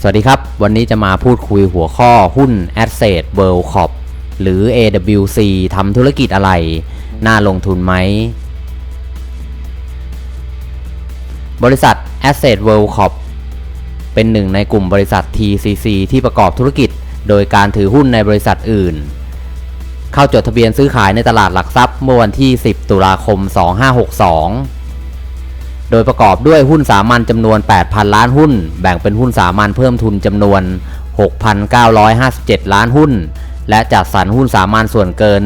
สวัสดีครับ วันนี้จะมาพูดคุยหัวข้อหุ้น Asset World Corp หรือ AWC ทำธุรกิจอะไร น่าลงทุนไหม บริษัท Asset World Corp เป็นหนึ่งในกลุ่มบริษัท TCC ที่ประกอบธุรกิจ โดยการถือหุ้นในบริษัทอื่น เข้าจดทะเบียนซื้อขายในตลาดหลักทรัพย์เมื่อวันที่ 10 ตุลาคม 2562 โดยประกอบด้วยหุ้นสามัญจำนวน 8,000 ล้านหุ้น แบ่งเป็นหุ้นสามัญเพิ่มทุนจำนวน 6,957 ล้านหุ้น และจัดสรรหุ้นสามัญส่วนเกิน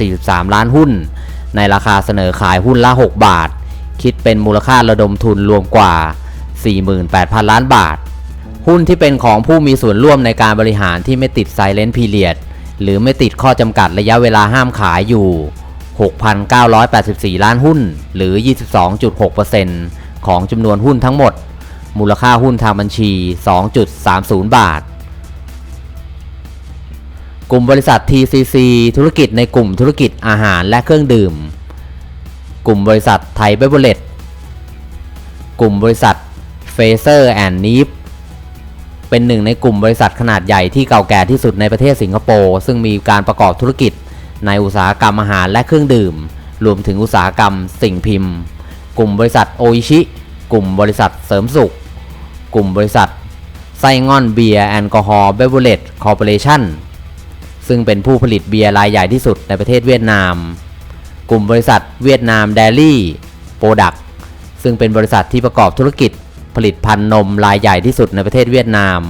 1,043 ล้านหุ้น ในราคาเสนอขายหุ้นละ 6 บาท คิดเป็นมูลค่าระดมทุนรวมกว่า 48,000 ล้านบาท หุ้นที่เป็นของผู้มีส่วนร่วมในการบริหารที่ไม่ติด Silent Period หรือไม่ติดข้อจำกัดระยะเวลาห้ามขายอยู่ 6,984 ล้านหุ้น หรือ 22.6%ของจำนวนหุ้นทั้งหมด มูลค่าหุ้นทางบัญชี 2.30 บาท กลุ่มบริษัท TCC ธุรกิจในกลุ่มธุรกิจอาหารและเครื่องดื่ม กลุ่มบริษัทไทยเบเวอร์เลจกลุ่มบริษัทเฟเซอร์แอนด์นีฟเป็นหนึ่งในกลุ่มบริษัทขนาดใหญ่ที่เก่าแก่ที่สุดในประเทศสิงคโปร์ซึ่งมีการประกอบธุรกิจ ในอุตสาหกรรมอาหารและเครื่องดื่ม รวมถึงอุตสาหกรรมสิ่งพิมพ์ กลุ่มบริษัทโออิชิ กลุ่มบริษัทเสริมสุข กลุ่มบริษัทไส้งอนเบียร์แอลกอฮอล์เบเวอร์เลจคอร์ปอเรชั่นซึ่งเป็นผู้ผลิตเบียร์รายใหญ่ที่สุดในประเทศเวียดนาม กลุ่มบริษัทเวียดนามเดลี่โปรดักซึ่งเป็นบริษัทที่ประกอบธุรกิจผลิตภัณฑ์นมรายใหญ่ที่สุดในประเทศเวียดนาม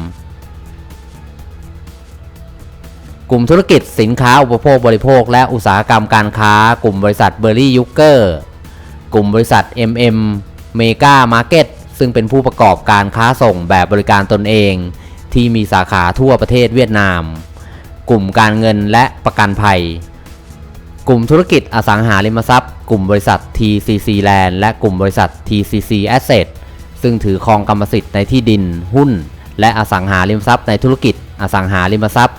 กลุ่มธุรกิจสินค้าอุปโภคบริโภค และอุตสาหกรรมการค้า กลุ่มบริษัทเบอร์รี่ยูเกอร์ กลุ่มบริษัท MM Mega Market ซึ่งเป็นผู้ประกอบการค้าส่งแบบบริการตนเอง ที่มีสาขาทั่วประเทศเวียดนาม กลุ่มการเงินและประกันภัย กลุ่มธุรกิจอสังหาริมทรัพย์ กลุ่มบริษัท TCC Land และกลุ่มบริษัท TCC Asset ซึ่งถือครองกรรมสิทธิ์ในที่ดิน หุ้น และอสังหาริมทรัพย์ในธุรกิจอสังหาริมทรัพย์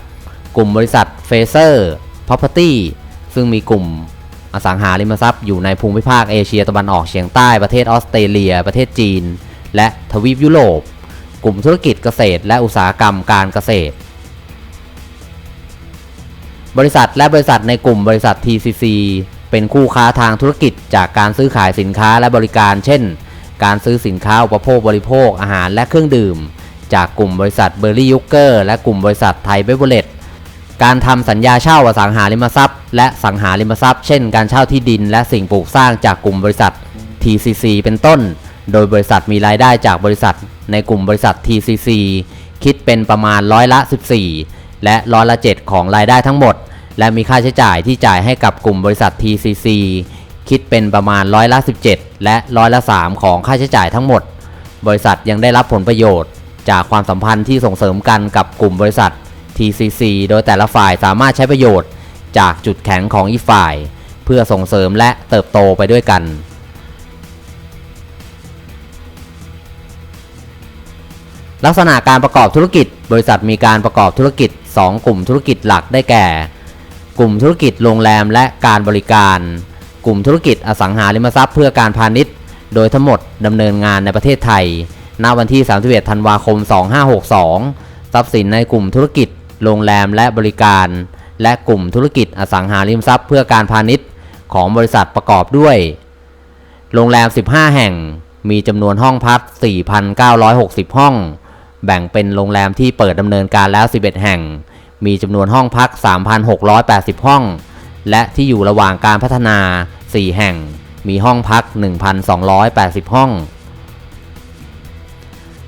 กลุ่มบริษัทเฟเซอร์ Property ซึ่งมีกลุ่มอสังหาริมทรัพย์อยู่ในภูมิภาคเอเชียตะวันออกเฉียงใต้ประเทศออสเตรเลีย ประเทศจีน และทวีปยุโรป กลุ่มธุรกิจเกษตร และอุตสาหกรรมการเกษตร บริษัทและบริษัทในกลุ่มบริษัท TCC เป็นคู่ค้าทางธุรกิจจากการซื้อขายสินค้าและบริการ เช่น การซื้อสินค้าอุปโภคบริโภคอาหารและเครื่องดื่ม จากกลุ่มบริษัทเบอร์รี่ยูเกอร์และกลุ่มบริษัทไทยเบเวอร์เลจการทำสัญญาเช่าอสังหาริมทรัพย์ และสังหาริมทรัพย์ เช่น การเช่าที่ดิน และสิ่งปลูกสร้างจากกลุ่มบริษัท TCC เป็นต้น โดยบริษัทมีรายได้จากบริษัท ในกลุ่มบริษัท TCC คิดเป็นประมาณร้อยละ 14 และร้อยละ 7 ของรายได้ทั้งหมด และมีค่าใช้จ่ายที่จ่ายให้กับกลุ่มบริษัท TCC คิดเป็นประมาณร้อยละ 17 และร้อยละ 3 ของค่าใช้จ่ายทั้งหมด บริษัทยังได้รับผลประโยชน์ จากความสัมพันธ์ที่ส่งเสริมกันกับกลุ่มบริษัท TCC โดยแต่ละฝ่ายสามารถใช้ประโยชน์ จากจุดแข็งของอีกฝ่าย เพื่อส่งเสริมและเติบโตไปด้วยกัน ลักษณะการประกอบธุรกิจ บริษัทมีการประกอบธุรกิจ 2 กลุ่มธุรกิจหลักได้แก่ กลุ่มธุรกิจโรงแรมและการบริการ กลุ่มธุรกิจอสังหาริมทรัพย์เพื่อการพาณิชย์ โดยทั้งหมดดำเนินงานในประเทศไทย ณ วันที่ 31 ธันวาคม 2562 ทรัพย์สินในกลุ่มธุรกิจ โรงแรมและบริการ และกลุ่มธุรกิจอสังหาริมทรัพย์เพื่อการพาณิชย์ ของบริษัทประกอบด้วย โรงแรม 15 แห่ง มีจำนวนห้องพัก 4,960 ห้อง แบ่งเป็นโรงแรมที่เปิดดำเนินการแล้ว 11 แห่ง มีจำนวนห้องพัก 3,680 ห้อง และที่อยู่ระหว่างการพัฒนา 4 แห่ง มีห้องพัก 1,280 ห้อง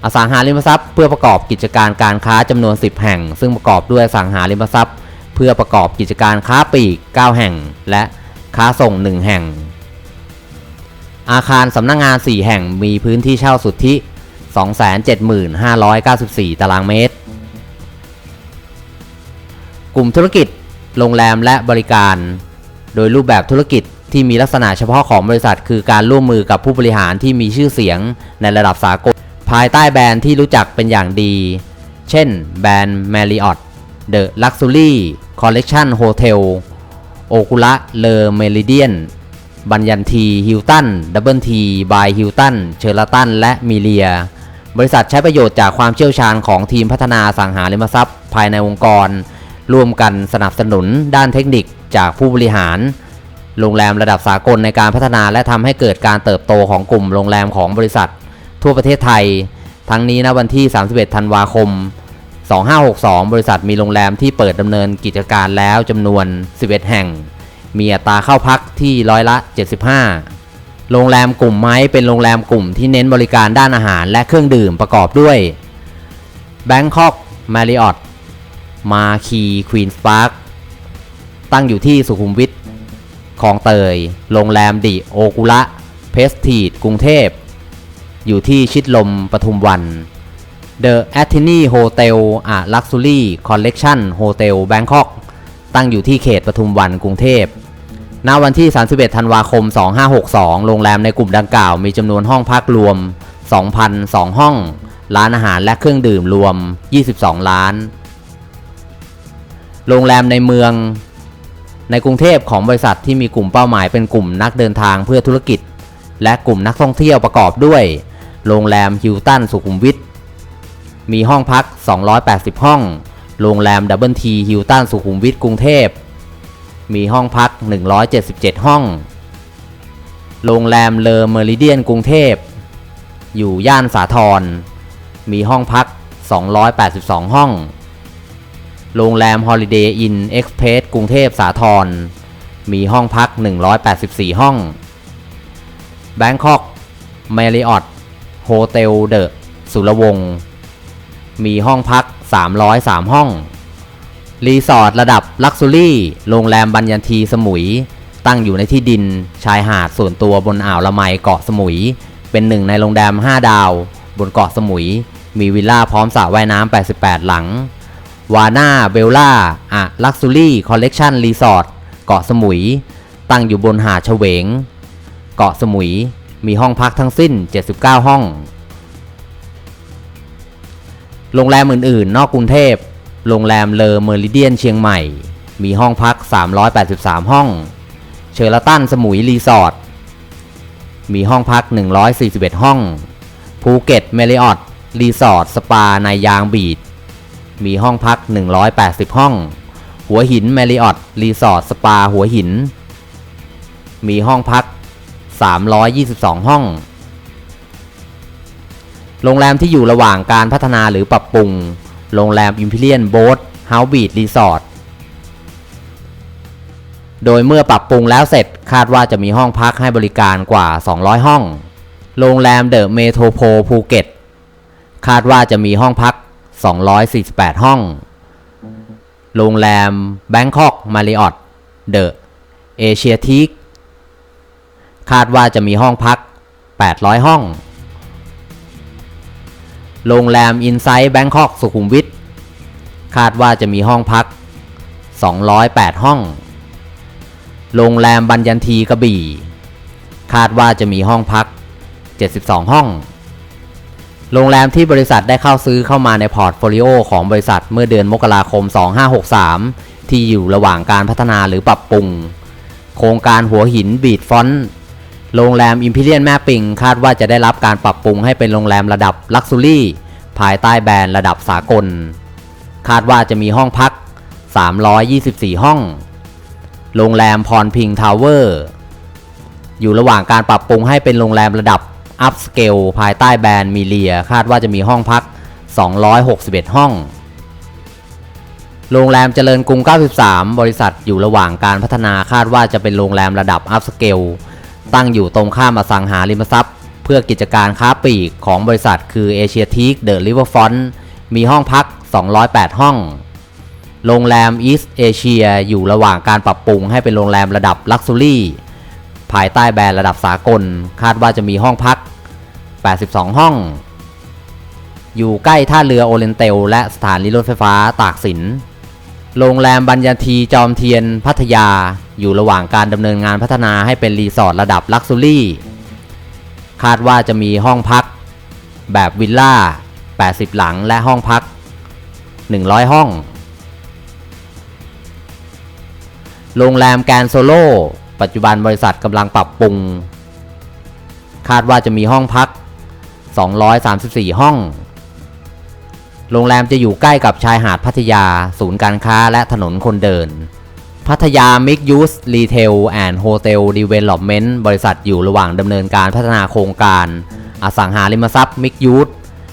อสังหาริมทรัพย์เพื่อประกอบกิจการการค้าจำนวน 10 แห่ง ซึ่งประกอบด้วยอสังหาริมทรัพย์ เพื่อประกอบกิจการค้าปลีก 9 แห่ง และค้าส่ง 1 แห่ง อาคารสำนักงงาน 4 แห่งมีพื้นที่เช่าสุทธิ 275,94ตารางเมตร ลุ่มธุรกิจ โรงแรมและบริการ โดยรูปแบบธุรกิจที่มีลักษณะเฉพาะของบริษัท คือการร่วมมือกับผู้บริหารที่มีชื่อเสียงในระดับสากล ภายใต้แบรนด์ที่รู้จักเป็นอย่างดี เช่น แบรนด์ Marriott The Luxury Collection Hotel โอคุระเลอเมริเดียนบัญญันทีฮิลตันดับเบิลทีบายฮิลตันเชอร์ตันและมิเลีย บริษัทใช้ประโยชน์จากความเชี่ยวชาญของทีมพัฒนาสังหาริมทรัพย์ ภายในองค์กร ร่วมกันสนับสนุนด้านเทคนิคจากผู้บริหาร โรงแรมระดับสากลในการพัฒนาและทำให้เกิดการเติบโตของกลุ่มโรงแรมของบริษัท ทั่วประเทศไทย ทั้งนี้ณวันที่ 31 ธันวาคม 2562 บริษัทมีโรงแรมที่เปิดดำเนินกิจการแล้วจำนวน 11 แห่ง มีอัตราเข้าพักที่ร้อยละ 75 โรงแรมกลุ่มไม้เป็นโรงแรมกลุ่มที่เน้นบริการด้านอาหารและเครื่องดื่มประกอบด้วย Bangkok Marriott Marquis Queen's Park ตั้งอยู่ที่สุขุมวิทคลองเตย โรงแรมดิโอกุระ เพสทีดกรุงเทพ อยู่ที่ชิดลมปทุมวัน The a t h e n y Hotel a Luxury Collection Hotel Bangkok ตั้งอยู่ที่เขตปทุมวันกรุงเทพ ณ วันที่ 31 ธันวาคม 2562 โรงแรมในกลุ่มดังกล่าวมีจำนวนห้องพักรวม 2,002 ห้อง ร้านอาหารและเครื่องดื่มรวม 22ล้าน โรงแรมในเมือง ในกรุงเทพของบริษัทที่มีกลุ่มเป้าหมายเป็นกลุ่มนักเดินทางเพื่อธุรกิจ และกลุ่มนักท่องเที่ยวประกอบด้วย โรงแรมฮิลตันสุขุมวิทมีห้องพัก 280 ห้อง โรงแรมดับเบิลทีฮิลตันสุขุมวิทกรุงเทพ มีห้องพัก 177 ห้อง โรงแรมเลอเมริเดียนกรุงเทพ อยู่ย่านสาทร มีห้องพัก 282 ห้อง โรงแรม Holiday Inn Express กรุงเทพสาทร มีห้องพัก 184 ห้อง Bangkok Marriott Hotel The สุรวงศ์ มีห้องพัก 303 ห้อง รีสอร์ทระดับลักซ์รี่ โรงแรมบัญญันทีสมุย ตั้งอยู่ในที่ดินชายหาดส่วนตัวบนอ่าวละไมเกาะสมุย เป็นหนึ่งในโรงแรม 5 ดาว บนเกาะสมุย มีวิลล่าพร้อมสระว่ายน้ำ88 หลัง วาน่าเบลล่าอะลักซ์รี่คอลเลกชันรีสอร์ทเกาะสมุย ตั้งอยู่บนหาดเฉวง เกาะสมุยมีห้องพักทั้งสิ้น 79 ห้อง โรงแรมอื่นๆ นอกกรุงเทพ โรงแรมเลอเมอริเดียนเชียงใหม่ มีห้องพัก 383 ห้อง เชอร์ตันสมุยรีสอร์ท มีห้องพัก 141 ห้อง ภูเก็ตเมริออตรีสอร์ทสปาในยางบีด มีห้องพัก 180 ห้อง หัวหินเมริออตรีสอร์ทสปาหัวหิน มีห้องพัก 322 ห้อง โรงแรมที่อยู่ระหว่างการพัฒนาหรือปรับปรุง โรงแรม Imperial Boat House Beach Resort โดยเมื่อปรับปรุงแล้วเสร็จคาดว่าจะมีห้องพักให้บริการกว่า 200 ห้อง โรงแรมเดอะเมโทรโพภูเก็ต คาดว่าจะมีห้องพัก 248 ห้อง โรงแรม Bangkok Marriott The Asiatic คาดว่าจะมีห้องพัก 800 ห้อง โรงแรม Insight Bangkok สุขุมวิท คาดว่าจะมีห้องพัก 208 ห้อง โรงแรมบัญญันทีกระบี่ คาดว่าจะมีห้องพัก 72 ห้อง โรงแรมที่บริษัทได้เข้าซื้อเข้ามาในพอร์ตโฟลิโอของบริษัทเมื่อเดือนมกราคม 2563 ที่อยู่ระหว่างการพัฒนาหรือปรับปรุง โครงการหัวหินบีดฟอนต์โรงแรมอิมพีเรียนแม่ปิงคาดว่าจะได้รับการปรับปรุงให้เป็นโรงแรมระดับลักซ์รี่ภายใต้แบรนด์ระดับสากล คาดว่าจะมีห้องพัก 324 ห้อง โรงแรมพรพิงทาวเวอร์ อยู่ระหว่างการปรับปรุงให้เป็นโรงแรมระดับ อัพสเกลภายใต้แบรนด์มิเลีย คาดว่าจะมีห้องพัก 261 ห้อง โรงแรมเจริญกรุง 93 บริษัทอยู่ระหว่างการพัฒนาคาดว่าจะเป็นโรงแรมระดับอัพสเกลตั้งอยู่ตรงข้ามอสังหาริมทรัพย์ เพื่อกิจการค้าปลีกของบริษัทคือเอเชียทีคเดอะริเวอร์ฟอนมีห้องพัก 208 ห้อง โรงแรมอีสเอเชียอยู่ระหว่างการปรับปรุงให้เป็นโรงแรมระดับลักซ์รี่ภายใต้แบรนด์ระดับสากล คาดว่าจะมีห้องพัก 82 ห้อง อยู่ใกล้ท่าเรือโอเรนเตล และสถานีรถไฟฟ้าตากสิน โรงแรมบัญญันทีจอมเทียนพัทยา อยู่ระหว่างการดำเนินงานพัฒนาให้เป็นรีสอร์ทระดับลักซ์รี่ คาดว่าจะมีห้องพัก แบบวิลล่า 80 หลังและห้องพัก 100 ห้อง โรงแรมแกรนด์โซโลปัจจุบันบริษัทกำลังปรับปรุง คาดว่าจะมีห้องพัก 234 ห้อง โรงแรมจะอยู่ใกล้กับชายหาดพัทยา ศูนย์การค้าและถนนคนเดิน พัทยา Mix Use Retail and Hotel Development บริษัทอยู่ระหว่างดำเนินการพัฒนาโครงการ อสังหาริมทรัพย์ Mix Use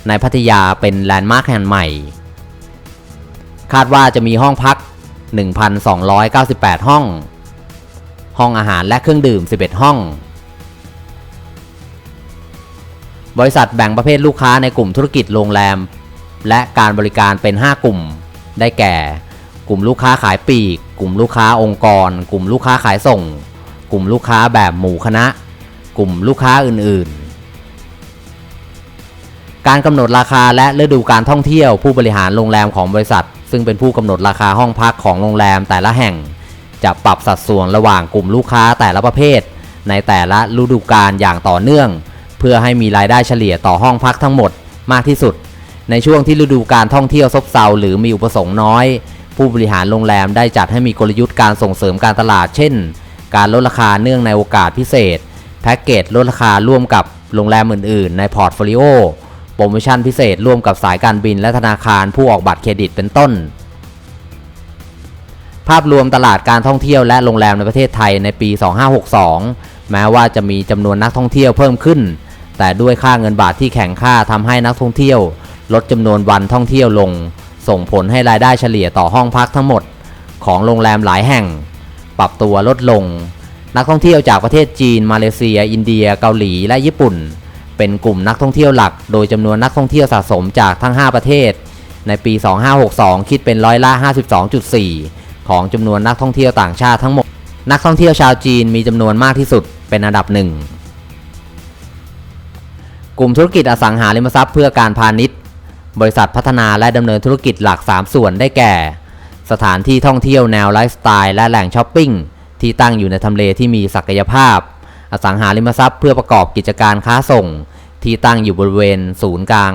ในพัทยาเป็นแลนด์มาร์คแห่งใหม่ คาดว่าจะมีห้องพัก 1,298 ห้อง ห้องอาหารและเครื่องดื่ม 11 ห้อง บริษัทแบ่งประเภทลูกค้าในกลุ่มธุรกิจโรงแรม และการบริการเป็น 5 กลุ่ม ได้แก่ กลุ่มลูกค้าขายปลีก กลุ่มลูกค้าองค์กร กลุ่มลูกค้าขายส่ง กลุ่มลูกค้าแบบหมู่คณะ กลุ่มลูกค้าอื่น ๆ การกำหนดราคาและฤดูการท่องเที่ยวผู้บริหารโรงแรมของบริษัท ซึ่งเป็นผู้กำหนดราคาห้องพักของโรงแรมแต่ละแห่ง จะปรับสัดส่วนระหว่างกลุ่มลูกค้าแต่ละประเภท ในแต่ละฤดูกาลอย่างต่อเนื่อง เพื่อให้มีรายได้เฉลี่ยต่อห้องพักทั้งหมดมากที่สุด ในช่วงที่ฤดูการท่องเที่ยวซบเซาหรือมีอุปสงค์น้อย ผู้บริหารโรงแรมได้จัดให้มีกลยุทธ์การส่งเสริมการตลาด เช่น การลดราคาเนื่องในโอกาสพิเศษ แพ็กเกจลดราคาร่วมกับโรงแรมอื่น ๆ ในพอร์ตโฟลิโอโปรโมชั่นพิเศษร่วมกับสายการบินและธนาคารผู้ออกบัตรเครดิตเป็นต้น ภาพรวมตลาดการท่องเที่ยวและโรงแรมในประเทศไทยในปี 2562 แม้ว่าจะมีจำนวนนักท่องเที่ยวเพิ่มขึ้น แต่ด้วยค่าเงินบาทที่แข็งค่าทำให้นักท่องเที่ยว ลดจำนวนวันท่องเที่ยวลง ส่งผลให้รายได้เฉลี่ยต่อห้องพักทั้งหมด ของโรงแรมหลายแห่ง ปรับตัวลดลง นักท่องเที่ยวจากประเทศจีน มาเลเซีย อินเดีย เกาหลีและญี่ปุ่น เป็นกลุ่มนักท่องเที่ยวหลัก โดยจำนวนนักท่องเที่ยวสะสมจากทั้ง 5 ประเทศ ในปี 2562 คิดเป็นร้อยละ 52.4 ของจำนวนนักท่องเที่ยวต่างชาติทั้งหมด นักท่องเที่ยวชาวจีนมีจำนวนมากที่สุดเป็นอันดับหนึ่ง กลุ่มธุรกิจอสังหาริมทรัพย์เพื่อการพาณิชย์ บริษัทพัฒนาและดำเนินธุรกิจหลัก 3 ส่วนได้แก่ สถานที่ท่องเที่ยวแนวไลฟ์สไตล์และแหล่งช้อปปิ้งที่ตั้งอยู่ในทำเลที่มีศักยภาพ อสังหาริมทรัพย์เพื่อประกอบกิจการค้าส่ง ที่ตั้งอยู่บริเวณ ศูนย์กลาง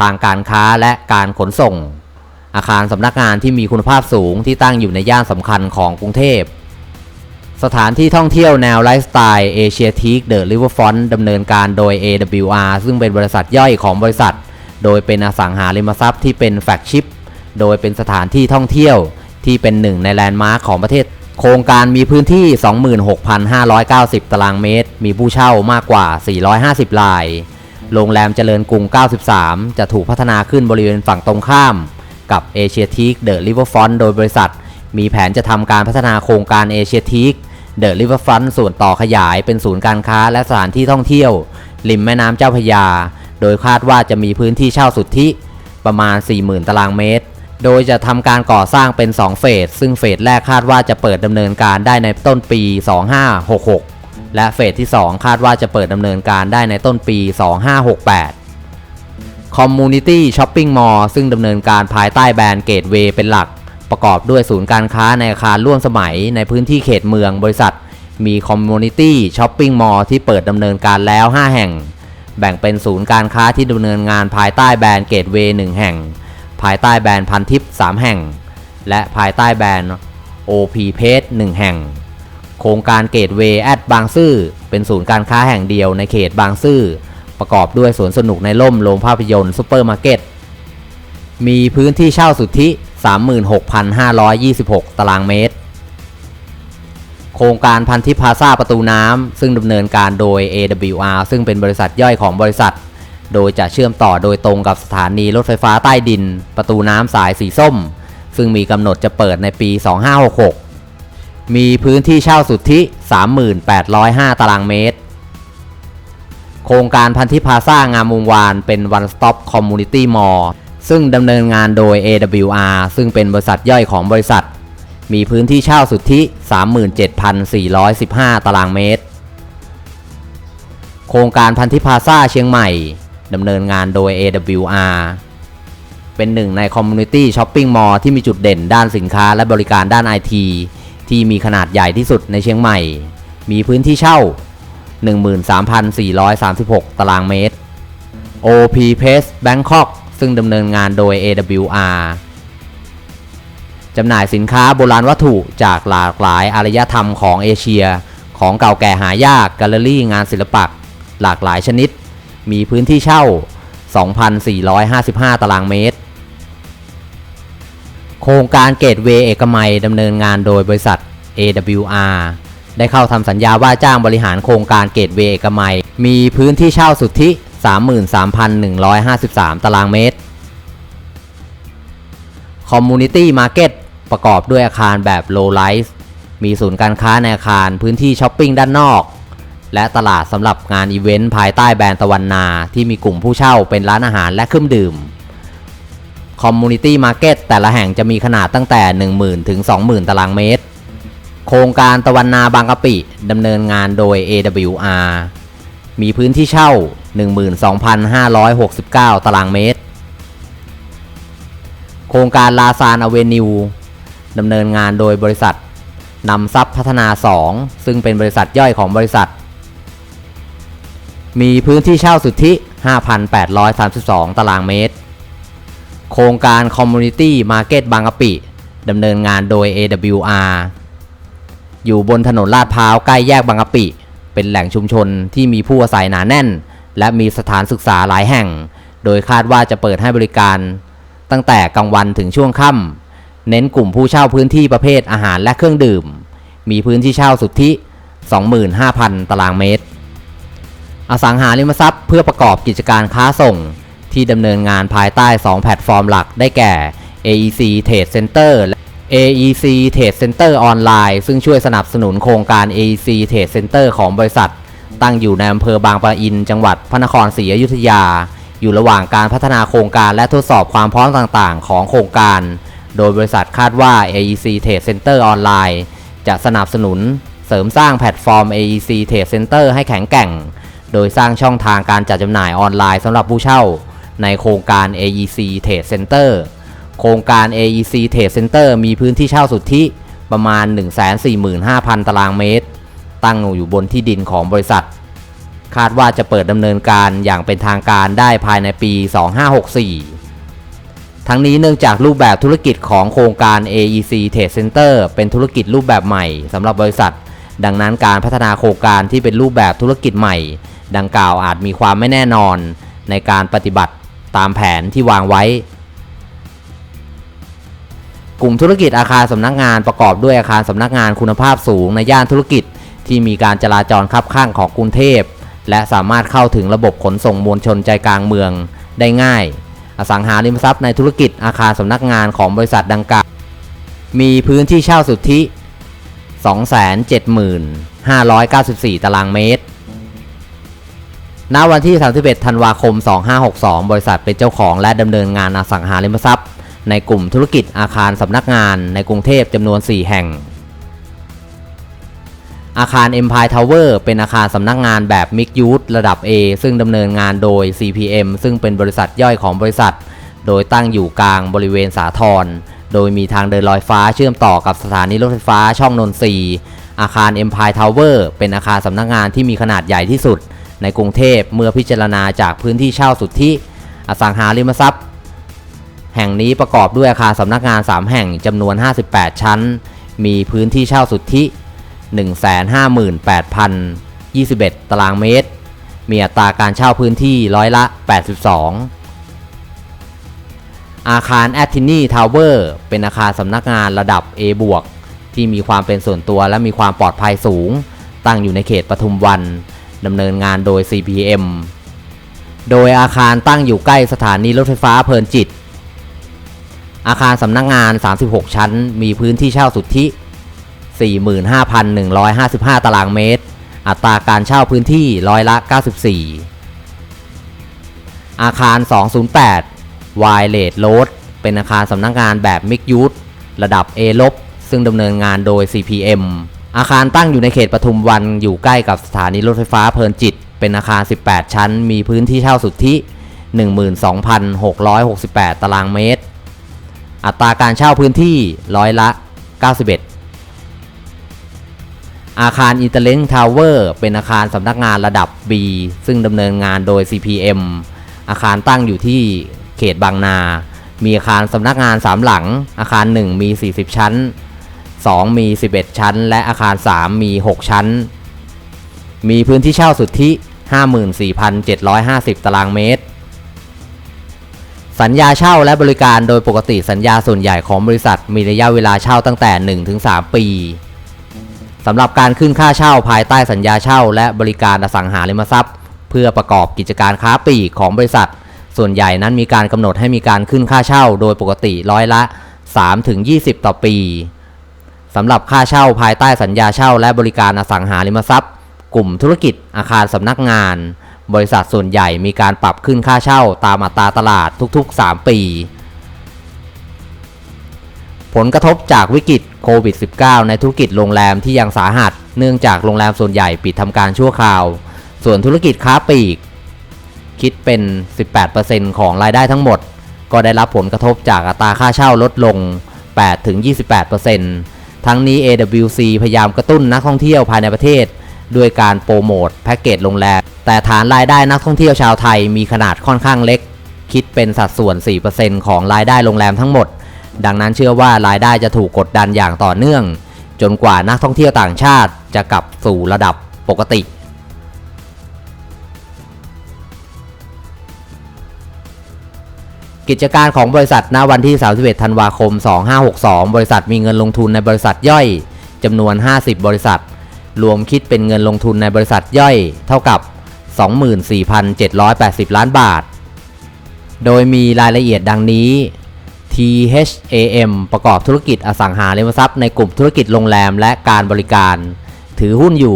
ทางการค้าและการขนส่ง อาคารสำนักงานที่มีคุณภาพสูงที่ตั้งอยู่ในย่านสำคัญของกรุงเทพ สถานที่ท่องเที่ยวแนวไลฟ์สไตล์เอเชียทีคเดอะริเวอร์ฟอนดำเนินการโดย AWR ซึ่งเป็นบริษัทย่อยของบริษัท โดยเป็นอสังหาริมทรัพย์ที่เป็นแฟกชิพโดยเป็นสถานที่ท่องเที่ยวที่เป็นหนึ่งในแลนด์มาร์คของประเทศ โครงการมีพื้นที่ 26,590 ตารางเมตร มีผู้เช่ามากกว่า 450ราย โรงแรมเจริญกรุง 93 จะถูกพัฒนาขึ้นบริเวณฝั่งตรงข้าม กับเอเชียทีคเดอะริเวอร์ฟอนโดยบริษัท มีแผนจะทำการพัฒนาโครงการเอเชียทีค เดอะริเวอร์ฟอนส่วนต่อขยายเป็นศูนย์การค้าและสถานที่ท่องเที่ยว ริมแม่น้ำเจ้าพยา โดยคาดว่าจะมีพื้นที่เช่าสุทธิ ประมาณ 40,000 ตารางเมตร โดยจะทำการก่อสร้างเป็น 2 เฟส ซึ่งเฟสแรกคาดว่าจะเปิดดำเนินการได้ในต้นปี 2566 และเฟสที่ 2 คาดว่าจะเปิดดำเนินการได้ในต้นปี 2568 Community Shopping Mall ซึ่งดำเนินการภายใต้แบรนด์เกตเวย์เป็นหลัก ประกอบด้วยศูนย์การค้าในอาคารร่วมสมัยในพื้นที่เขตเมืองบริษัท มี Community Shopping Mall ที่เปิดดำเนินการแล้ว 5 แห่ง แบ่งเป็นศูนย์การค้าที่ดำเนินงานภายใต้แบรนด์เกตเวย์1แห่ง ภายใต้แบรนด์พันทิป 3 แห่ง และภายใต้แบรนด์ OP p a g e 1แห่ง โครงการเกตเวย์แอดบางซื่อเป็นศูนย์การค้าแห่งเดียวในเขตบางซื่อประกอบด้วยสวนสนุกในร่มโรงภาพยนตร์ซูเปอร์มาร์เก็ตมีพื้นที่เช่าสุทธิ 36,526 ตารางเมตร โครงการพันธิพาซาประตูน้ำซึ่งดำเนินการโดย AWR ซึ่งเป็นบริษัทย่อยของบริษัท โดยจะเชื่อมต่อโดยตรงกับสถานีรถไฟฟ้าใต้ดิน ประตูน้ำสายสีส้ม ซึ่งมีกำหนดจะเปิดในปี 2566 มีพื้นที่เช่าสุทธิ 3805 ตารางเมตรโครงการพันธิพาซ่างามวงวานเป็น One Stop Community Mall ซึ่งดำเนินงานโดย AWR ซึ่งเป็นบริษัทย่อยของบริษัท มีพื้นที่เช่าสุทธิ 37,415 ตารางเมตร โครงการพันธิพาซาเชียงใหม่ดำเนินงานโดย AWR เป็นหนึ่งใน Community Shopping Mall ที่มีจุดเด่นด้านสินค้าและบริการด้าน IT ที่มีขนาดใหญ่ที่สุดในเชียงใหม่ มีพื้นที่เช่า 13,436 ตารางเมตร OP p e s Bangkok ซึ่งดำเนินงานโดย AWR จำหน่ายสินค้าโบราณวัตถุจากหลากหลายอารยธรรมของเอเชีย ของเก่าแก่หายากแกลเลอรี่งานศิลปะหลากหลายชนิด มีพื้นที่เช่า 2,455 ตารางเมตร โครงการเกตเวย์เอกมัยดำเนินงานโดยบริษัท AWR ได้เข้าทำสัญญาว่าจ้างบริหารโครงการเกตเวย์เอกมัย มีพื้นที่เช่าสุทธิ 33,153 ตารางเมตร Community Market ประกอบด้วยอาคารแบบ low rise มีศูนย์การค้าในอาคารพื้นที่ช้อปปิ้งด้านนอก และตลาดสำหรับงานอีเวนต์ภายใต้แบรนด์ตะวันนา ที่มีกลุ่มผู้เช่าเป็นร้านอาหารและเครื่องดื่ม Community Market แต่ละแห่งจะมีขนาดตั้งแต่ 10,000 ถึง 20,000 ตารางเมตร โครงการตะวันนาบางกะปิดำเนินงานโดย AWR มีพื้นที่เช่า 12,569 ตารางเมตร โครงการลาซานอเวนิวดำเนินงานโดยบริษัทนำทรัพย์พัฒนา 2 ซึ่งเป็นบริษัทย่อยของบริษัท มีพื้นที่เช่าสุทธิ 5,832 ตารางเมตร โครงการ Community Market บางกะปิดำเนินงานโดย AWR อยู่บนถนนลาดพร้าวใกล้แยกบางกะปิ เป็นแหล่งชุมชนที่มีผู้อาศัยหนาแน่น และมีสถานศึกษาหลายแห่ง โดยคาดว่าจะเปิดให้บริการ ตั้งแต่กลางวันถึงช่วงค่ำเน้นกลุ่มผู้เช่าพื้นที่ประเภทอาหารและเครื่องดื่ม มีพื้นที่เช่าสุทธิ 25,000 ตารางเมตร อสังหาริมทรัพย์เพื่อประกอบกิจการค้าส่ง ที่ดำเนินงานภายใต้ 2 แพลตฟอร์มหลักได้แก่ AEC Trade Center และ AEC Trade Center ออนไลน์ซึ่งช่วยสนับสนุนโครงการ AEC Trade Center ของบริษัท ตั้งอยู่ในอำเภอบางปะอิน จังหวัดพระนครศรีอยุธยา อยู่ระหว่างการพัฒนาโครงการและทดสอบความพร้อมต่างๆ ของโครงการ โดยบริษัทคาดว่า AEC Trade Center ออนไลน์จะสนับสนุนเสริมสร้างแพลตฟอร์ม AEC Trade Center ให้แข็งแกร่ง โดยสร้างช่องทางการจัดจำหน่ายออนไลน์สำหรับผู้เช่า ในโครงการ AEC Trade Center โครงการ AEC Trade Center มีพื้นที่เช่าสุทธิประมาณ 145,000 ตารางเมตร ตั้งอยู่บนที่ดินของบริษัท คาดว่าจะเปิดดำเนินการอย่างเป็นทางการได้ภายในปี 2564 ทั้งนี้เนื่องจากรูปแบบธุรกิจของโครงการ AEC Trade Center เป็นธุรกิจรูปแบบใหม่สำหรับบริษัท ดังนั้นการพัฒนาโครงการที่เป็นรูปแบบธุรกิจใหม่ ดังกล่าวอาจมีความไม่แน่นอนในการปฏิบัติตามแผนที่วางไว้ กลุ่มธุรกิจอาคารสำนักงานประกอบด้วยอาคารสำนักงานคุณภาพสูงในย่านธุรกิจ ที่มีการจราจรคับข้างของกรุงเทพ และสามารถเข้าถึงระบบขนส่งมวลชนใจกลางเมืองได้ง่าย อสังหาริมทรัพย์ในธุรกิจอาคารสำนักงานของบริษัทดังกล่าว มีพื้นที่เช่าสุทธิ 275,594 ตารางเมตร ณ วันที่ 31 ธันวาคม 2562 บริษัทเป็นเจ้าของและดำเนินงานอสังหาริมทรัพย์ ในกลุ่มธุรกิจอาคารสำนักงานในกรุงเทพจำนวน 4 แห่ง อาคาร Empire Tower เป็นอาคารสำนักงานแบบ Mixed Use ระดับ A ซึ่งดำเนินงานโดย CPM ซึ่งเป็นบริษัทย่อยของบริษัท โดยตั้งอยู่กลางบริเวณสาทรโดยมีทางเดินลอยฟ้าเชื่อมต่อกับสถานีรถไฟฟ้าช่องนนทรีอาคาร Empire Tower เป็นอาคารสำนักงานที่มีขนาดใหญ่ที่สุด ในกรุงเทพเมื่อพิจารณาจากพื้นที่เช่าสุทธิ อสังหาริมทรัพย์ แห่งนี้ประกอบด้วยอาคารสำนักงาน 3 แห่งจำนวน 58 ชั้น มีพื้นที่เช่าสุทธิ 158,021 ตารางเมตร มีอัตราการเช่าพื้นที่ร้อยละ 82 อาคารแอตทินีทาวเวอร์เป็นอาคารสำนักงานระดับ A บวกที่มีความเป็นส่วนตัวและมีความปลอดภัยสูง ตั้งอยู่ในเขตปทุมวันดำเนินงานโดย CPM โดยอาคารตั้งอยู่ใกล้สถานีรถไฟฟ้าเพลินจิต อาคารสำนักงาน 36 ชั้น มีพื้นที่เช่าสุทธิ 45,155 ตารางเมตร อัตราการเช่าพื้นที่ร้อยละ 94 อาคาร 208 w i l e t Road เป็นอาคารสำนักงานแบบ Mixed Use ระดับ A ลบซึ่งดำเนินงานโดย CPM อาคารตั้งอยู่ในเขตปทุมวันอยู่ใกล้กับสถานีรถไฟฟ้าเพลินจิต เป็นอาคาร 18 ชั้น มีพื้นที่เช่าสุทธิ 12,668 ตารางเมตร อัตราการเช่าพื้นที่ร้อยละ 91 อาคารอินเตอร์เลนทาวเวอร์เป็นอาคารสำนักงานระดับ B ซึ่งดำเนินงานโดย CPM อาคารตั้งอยู่ที่เขตบางนา มีอาคารสำนักงาน 3 หลัง อาคาร 1 มี 40 ชั้น 2 มี 11 ชั้น และอาคาร 3 มี 6 ชั้น มีพื้นที่เช่าสุทธิ 54,750 ตารางเมตร สัญญาเช่าและบริการโดยปกติสัญญาส่วนใหญ่ของบริษัทมีระยะเวลาเช่าตั้งแต่ 1-3 ปี สำหรับการขึ้นค่าเช่าภายใต้สัญญาเช่า และบริการอสังหาริมทรัพย์ เพื่อประกอบกิจการค้าปลีกของบริษัท ส่วนใหญ่นั้นมีการกำหนดให้มีการขึ้นค่าเช่า โดยปกติร้อยละ 3-20 ต่อปีสำหรับค่าเช่าภายใต้สัญญาเช่า และบริการอสังหาริมทรัพย์ กลุ่มธุรกิจอาคารสำนักงาน บริษัทส่วนใหญ่มีการปรับขึ้นค่าเช่าตามอัตราตลาดทุกๆ 3 ปี ผลกระทบจากวิกฤต โควิด -19 ในธุรกิจโรงแรมที่ยังสาหัส เนื่องจากโรงแรมส่วนใหญ่ปิดทำการชั่วคราว ส่วนธุรกิจค้าปลีก คิดเป็น 18%ของรายได้ทั้งหมด ก็ได้รับผลกระทบจากอัตราค่าเช่าลดลง 8-28%ทั้งนี้ AWC พยายามกระตุ้นนักท่องเที่ยวภายในประเทศ ด้วยการโปรโมทแพ็กเกจโรงแรม แต่ฐานรายได้นักท่องเที่ยวชาวไทยมีขนาดค่อนข้างเล็ก คิดเป็นสัดส่วน 4%ของรายได้โรงแรมทั้งหมด ดังนั้นเชื่อว่ารายได้จะถูกกดดันอย่างต่อเนื่อง จนกว่านักท่องเที่ยวต่างชาติจะกลับสู่ระดับปกติกิจการของบริษัทณวันที่ 31 ธันวาคม 2562 บริษัทมีเงินลงทุนในบริษัทย่อยจำนวน 50 บริษัท รวมคิดเป็นเงินลงทุนในบริษัทย่อย เท่ากับ 24,780 ล้านบาท โดยมีรายละเอียดดังนี้ THAM ประกอบธุรกิจอสังหาริมทรัพย์ในกลุ่มธุรกิจโรงแรมและการบริการ ถือหุ้นอยู่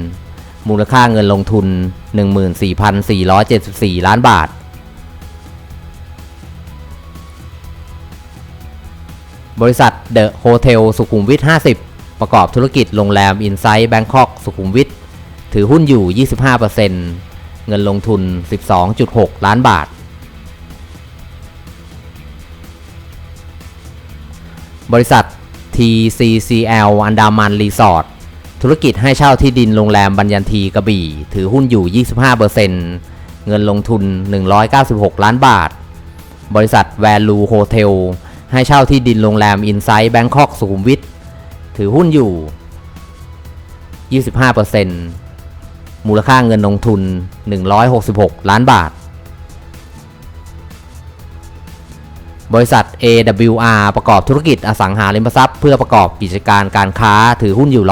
100%มูลค่าเงินลงทุน 14,474 ล้านบาท บริษัทเดอะโฮเทลสุขุมวิท 50 ประกอบธุรกิจโรงแรมอินไซต์แบงคอกสุขุมวิท ถือหุ้นอยู่ 25%เงินลงทุน 12.6 ล้านบาท บริษัท TCCL อันดามันรีสอร์ทธุรกิจให้เช่าที่ดินโรงแรมบัญญันทีกระบี่ ถือหุ้นอยู่ 25%เงินลงทุน 196 ล้านบาท บริษัท Value Hotel ให้เช่าที่ดินโรงแรมอินไซต์แบงคอกสุขุมวิทถือหุ้นอยู่ 25%มูลค่าเงินลงทุน 166 ล้านบาท บริษัท AWR ประกอบธุรกิจอสังหาริมทรัพย์เพื่อประกอบกิจการการค้าถือหุ้นอยู่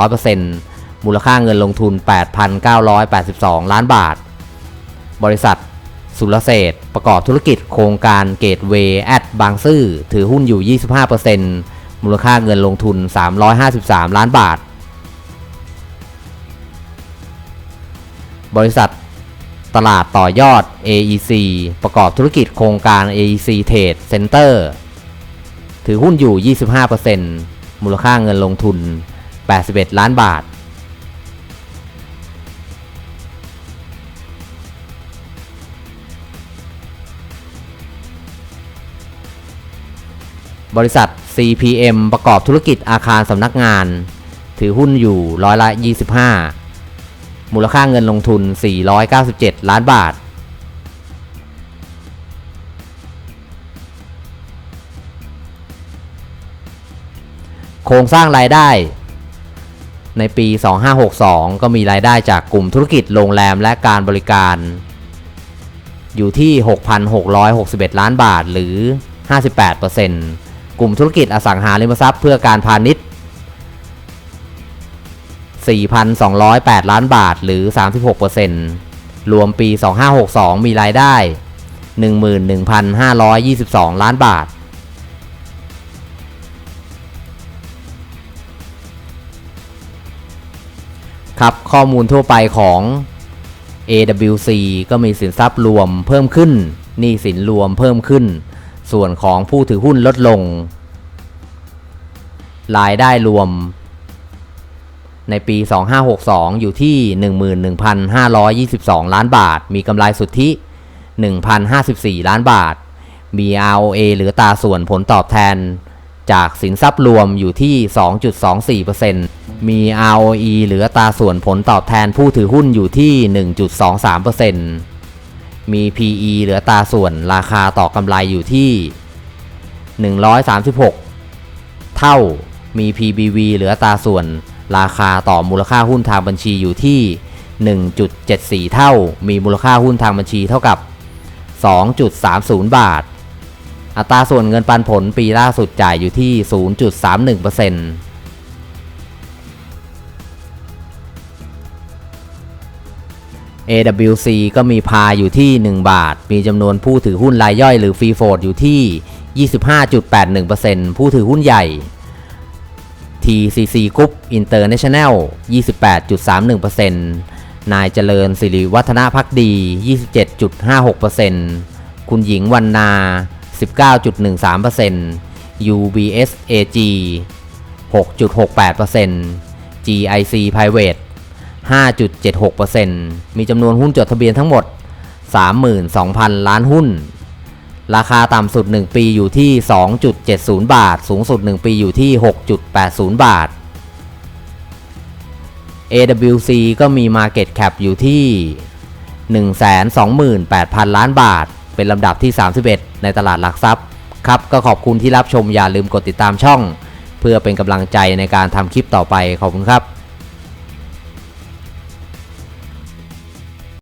100%มูลค่าเงินลงทุน 8,982 ล้านบาท บริษัท สุรเศษประกอบธุรกิจโครงการเกตเวย์แอดบางซื่อถือหุ้นอยู่ 25%มูลค่าเงินลงทุน 353 ล้านบาท บริษัท ตลาดต่อยอด AEC ประกอบธุรกิจโครงการ AEC Trade Center ถือหุ้นอยู่ 25%มูลค่าเงินลงทุน 81 ล้านบาท บริษัท CPM ประกอบธุรกิจอาคารสำนักงาน ถือหุ้นอยู่ร้อยละ 25 มูลค่าเงินลงทุน 497 ล้านบาท โครงสร้างรายได้ ในปี 2562 ก็มีรายได้จากกลุ่มธุรกิจโรงแรมและการบริการ อยู่ที่ 6,661 ล้านบาทหรือ 58%กลุ่มธุรกิจอสังหาริมทรัพย์เพื่อการพาณิชย์ 4,208 ล้านบาทหรือ 36%รวมปี 2562 มีรายได้ 11,522 ล้านบาท ครับข้อมูลทั่วไปของ AWC ก็มีสินทรัพย์รวมเพิ่มขึ้นหนี้สินรวมเพิ่มขึ้น ส่วนของผู้ถือหุ้นลดลง รายได้รวม ในปี 2562 อยู่ที่ 11,522 ล้านบาท มีกำไรสุทธิ 1,054 ล้านบาท มี ROA หรือตาส่วนผลตอบแทน จากสินทรัพย์รวมอยู่ที่ 2.24%มี ROE หรือตาส่วนผลตอบแทนผู้ถือหุ้นอยู่ที่ 1.23%มี PE เหลือตาส่วนราคาต่อกำไรอยู่ที่ 136 เท่า มี PBV เหลือตาส่วน ราคาต่อมูลค่าหุ้นทางบัญชีอยู่ที่ 1.74 เท่า มีมูลค่าหุ้นทางบัญชีเท่ากับ 2.30 บาท อัตราส่วนเงินปันผลปีล่าสุดจ่ายอยู่ที่ 0.31% AWC ก็มีพาอยู่ที่ 1 บาท มีจำนวนผู้ถือหุ้นรายย่อยหรือฟรีโฟดอยู่ที่ 25.81%ผู้ถือหุ้นใหญ่ TCC Group International 28.31%นายเจริญสิริวัฒนพักดี 27.56%คุณหญิงวันนา 19.13% UBS AG 6.68% GIC Private 5.76%มีจำนวนหุ้นจดทะเบียนทั้งหมด 32,000 ล้านหุ้น ราคาต่ำสุด 1 ปีอยู่ที่ 2.70 บาท สูงสุด 1 ปีอยู่ที่ 6.80 บาท AWC ก็มี Market Cap อยู่ที่ 128,000 ล้านบาท เป็นลำดับที่ 31 ในตลาดหลักทรัพย์ ครับ ก็ขอบคุณที่รับชมอย่าลืมกดติดตามช่อง เพื่อเป็นกำลังใจในการทำคลิปต่อไป ขอบคุณครับ